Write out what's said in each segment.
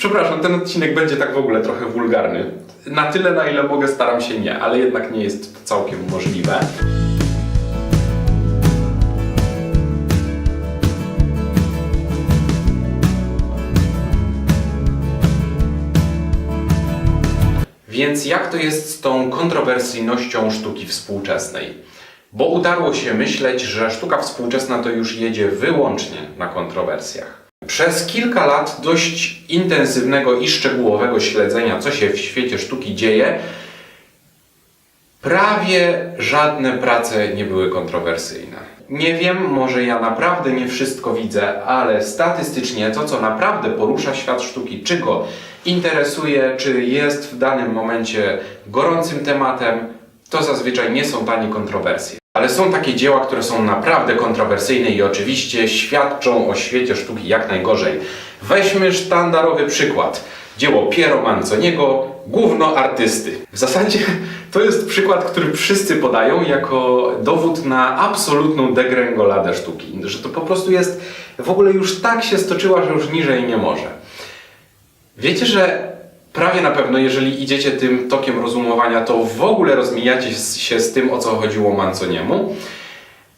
Przepraszam, ten odcinek będzie tak w ogóle trochę wulgarny. Na tyle, na ile mogę, staram się nie, ale jednak nie jest to całkiem możliwe. Więc jak to jest z tą kontrowersyjnością sztuki współczesnej? Bo udało się myśleć, że sztuka współczesna to już jedzie wyłącznie na kontrowersjach. Przez kilka lat dość intensywnego i szczegółowego śledzenia, co się w świecie sztuki dzieje, prawie żadne prace nie były kontrowersyjne. Nie wiem, może ja naprawdę nie wszystko widzę, ale statystycznie to, co naprawdę porusza świat sztuki, czy go interesuje, czy jest w danym momencie gorącym tematem, to zazwyczaj nie są tanie kontrowersje. Ale są takie dzieła, które są naprawdę kontrowersyjne i oczywiście świadczą o świecie sztuki jak najgorzej. Weźmy sztandarowy przykład. Dzieło Piero Manzoniego, Gówno artysty. W zasadzie to jest przykład, który wszyscy podają jako dowód na absolutną degrengoladę sztuki. Że to po prostu jest, w ogóle już tak się stoczyła, że już niżej nie może. Wiecie, że prawie na pewno, jeżeli idziecie tym tokiem rozumowania, to w ogóle rozmijacie się z tym, o co chodziło Manzoniemu.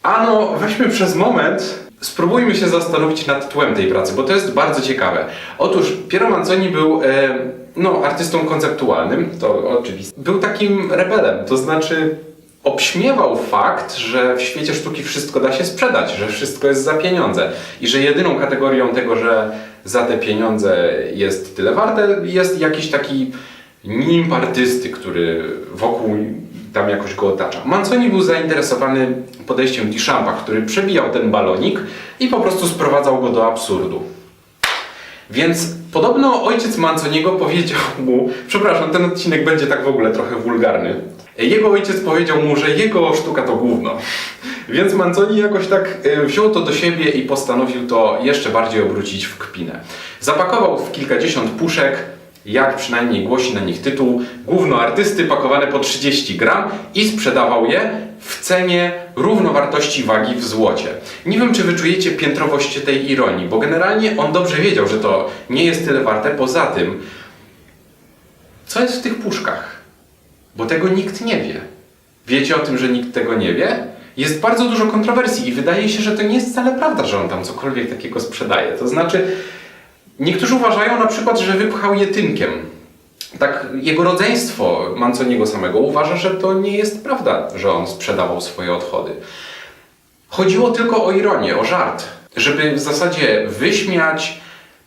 Ano, weźmy przez moment, spróbujmy się zastanowić nad tłem tej pracy, bo to jest bardzo ciekawe. Otóż Piero Manzoni był e, no, artystą konceptualnym, to oczywiste. Był takim rebelem, to znaczy obśmiewał fakt, że w świecie sztuki wszystko da się sprzedać, że wszystko jest za pieniądze i że jedyną kategorią tego, że za te pieniądze jest tyle warte, jest jakiś taki nimb artysty, który wokół tam jakoś go otacza. Manzoni był zainteresowany podejściem Duchampa, który przebijał ten balonik i po prostu sprowadzał go do absurdu. Więc podobno ojciec Manzoniego powiedział mu, przepraszam, ten odcinek będzie tak w ogóle trochę wulgarny. Jego ojciec powiedział mu, że jego sztuka to gówno. Więc Manzoni jakoś tak e, wziął to do siebie i postanowił to jeszcze bardziej obrócić w kpinę. Zapakował w kilkadziesiąt puszek, jak przynajmniej głosi na nich tytuł, gówno artysty pakowane po 30 gram i sprzedawał je w cenie równowartości wagi w złocie. Nie wiem, czy wyczujecie piętrowość tej ironii, bo generalnie on dobrze wiedział, że to nie jest tyle warte. Poza tym, co jest w tych puszkach? Bo tego nikt nie wie. Wiecie o tym, że nikt tego nie wie? Jest bardzo dużo kontrowersji i wydaje się, że to nie jest wcale prawda, że on tam cokolwiek takiego sprzedaje. To znaczy, niektórzy uważają na przykład, że wypchał je tynkiem. Tak, jego rodzeństwo Manzoniego samego uważa, że to nie jest prawda, że on sprzedawał swoje odchody. Chodziło tylko o ironię, o żart, żeby w zasadzie wyśmiać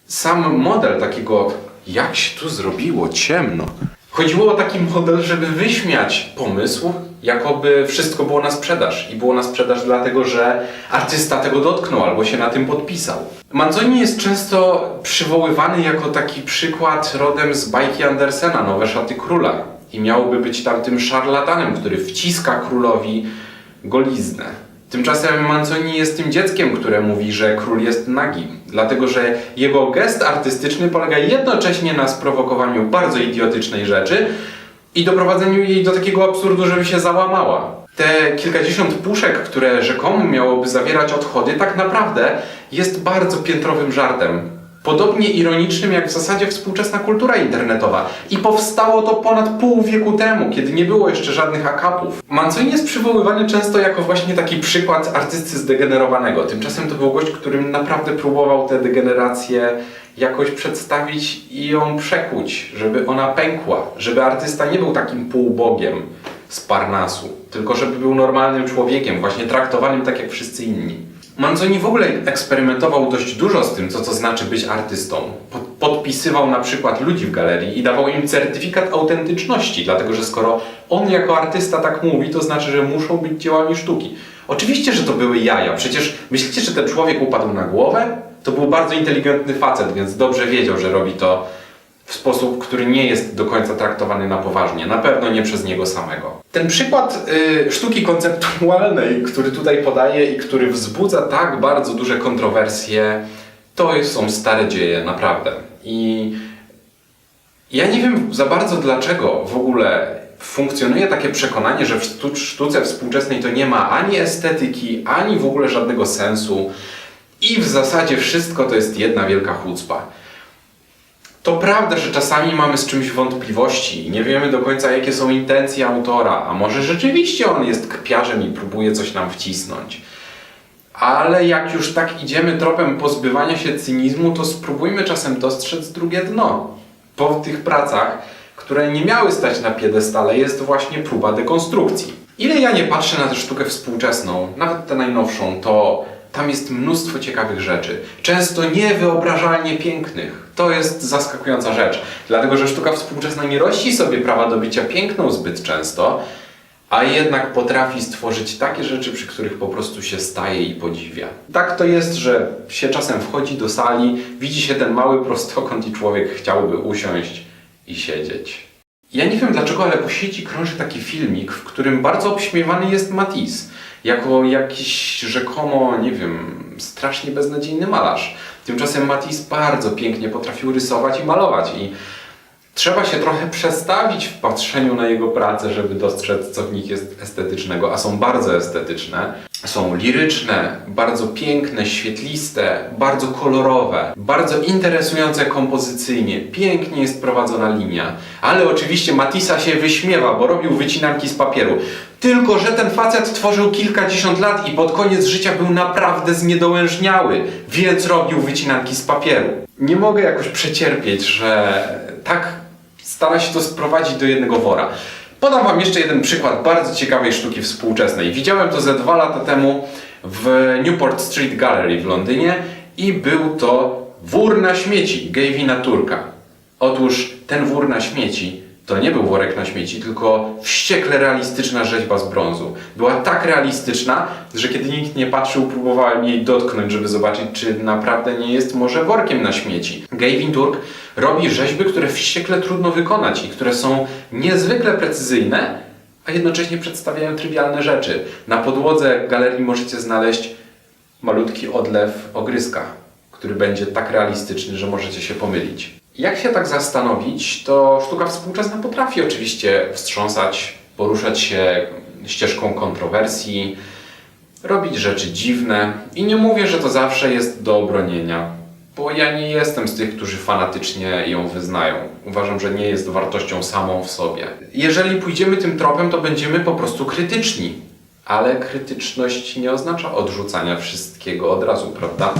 sam model takiego, jak się tu zrobiło ciemno. Chodziło o taki model, żeby wyśmiać pomysł, jakoby wszystko było na sprzedaż. I było na sprzedaż dlatego, że artysta tego dotknął albo się na tym podpisał. Manzoni jest często przywoływany jako taki przykład rodem z bajki Andersena, Nowe Szaty Króla. I miałby być tam tym szarlatanem, który wciska królowi goliznę. Tymczasem Manzoni jest tym dzieckiem, które mówi, że król jest nagi, dlatego że jego gest artystyczny polega jednocześnie na sprowokowaniu bardzo idiotycznej rzeczy i doprowadzeniu jej do takiego absurdu, żeby się załamała. Te kilkadziesiąt puszek, które rzekomo miałoby zawierać odchody, tak naprawdę jest bardzo piętrowym żartem. Podobnie ironicznym jak w zasadzie współczesna kultura internetowa. I powstało to ponad pół wieku temu, kiedy nie było jeszcze żadnych akapów. Manzoni jest przywoływany często jako właśnie taki przykład artysty zdegenerowanego. Tymczasem to był gość, którym naprawdę próbował tę degenerację jakoś przedstawić i ją przekuć, żeby ona pękła, żeby artysta nie był takim półbogiem z Parnasu, tylko żeby był normalnym człowiekiem, właśnie traktowanym tak jak wszyscy inni. Manzoni w ogóle eksperymentował dość dużo z tym, co to znaczy być artystą. Pod- Podpisywał na przykład ludzi w galerii i dawał im certyfikat autentyczności, dlatego że skoro on jako artysta tak mówi, to znaczy, że muszą być dziełami sztuki. Oczywiście, że to były jaja. Przecież myślicie, że ten człowiek upadł na głowę? To był bardzo inteligentny facet, więc dobrze wiedział, że robi to w sposób, który nie jest do końca traktowany na poważnie. Na pewno nie przez niego samego. Ten przykład y, sztuki konceptualnej, który tutaj podaję i który wzbudza tak bardzo duże kontrowersje, to są stare dzieje, naprawdę. I ja nie wiem za bardzo dlaczego w ogóle funkcjonuje takie przekonanie, że w sztu- sztuce współczesnej to nie ma ani estetyki, ani w ogóle żadnego sensu i w zasadzie wszystko to jest jedna wielka chucpa. To prawda, że czasami mamy z czymś wątpliwości i nie wiemy do końca, jakie są intencje autora, a może rzeczywiście on jest kpiarzem i próbuje coś nam wcisnąć. Ale jak już tak idziemy tropem pozbywania się cynizmu, to spróbujmy czasem dostrzec drugie dno. Po tych pracach, które nie miały stać na piedestale, jest właśnie próba dekonstrukcji. Ile ja nie patrzę na tę sztukę współczesną, nawet tę najnowszą, to tam jest mnóstwo ciekawych rzeczy. Często niewyobrażalnie pięknych. To jest zaskakująca rzecz. Dlatego, że sztuka współczesna nie rości sobie prawa do bycia piękną zbyt często, a jednak potrafi stworzyć takie rzeczy, przy których po prostu się staje i podziwia. Tak to jest, że się czasem wchodzi do sali, widzi się ten mały prostokąt i człowiek chciałby usiąść i siedzieć. Ja nie wiem dlaczego, ale po sieci krąży taki filmik, w którym bardzo obśmiewany jest Matisse. Jako jakiś rzekomo, nie wiem, strasznie beznadziejny malarz. Tymczasem Matisse bardzo pięknie potrafił rysować i malować i Trzeba się trochę przestawić w patrzeniu na jego pracę, żeby dostrzec, co w nich jest estetycznego, a są bardzo estetyczne. Są liryczne, bardzo piękne, świetliste, bardzo kolorowe, bardzo interesujące kompozycyjnie, pięknie jest prowadzona linia. Ale oczywiście Matissa się wyśmiewa, bo robił wycinanki z papieru. Tylko, że ten facet tworzył kilkadziesiąt lat i pod koniec życia był naprawdę zniedołężniały, więc robił wycinanki z papieru. Nie mogę jakoś przecierpieć, że tak stara się to sprowadzić do jednego wora. Podam Wam jeszcze jeden przykład bardzo ciekawej sztuki współczesnej. Widziałem to ze dwa lata temu w Newport Street Gallery w Londynie i był to wór na śmieci Gavina Turka. Otóż ten wór na śmieci to nie był worek na śmieci, tylko wściekle realistyczna rzeźba z brązu. Była tak realistyczna, że kiedy nikt nie patrzył, próbowałem jej dotknąć, żeby zobaczyć, czy naprawdę nie jest może workiem na śmieci. Gavin Turk robi rzeźby, które wściekle trudno wykonać i które są niezwykle precyzyjne, a jednocześnie przedstawiają trywialne rzeczy. Na podłodze galerii możecie znaleźć malutki odlew ogryska, który będzie tak realistyczny, że możecie się pomylić. Jak się tak zastanowić, to sztuka współczesna potrafi oczywiście wstrząsać, poruszać się ścieżką kontrowersji, robić rzeczy dziwne i nie mówię, że to zawsze jest do obronienia, bo ja nie jestem z tych, którzy fanatycznie ją wyznają. Uważam, że nie jest wartością samą w sobie. Jeżeli pójdziemy tym tropem, to będziemy po prostu krytyczni. Ale krytyczność nie oznacza odrzucania wszystkiego od razu, prawda?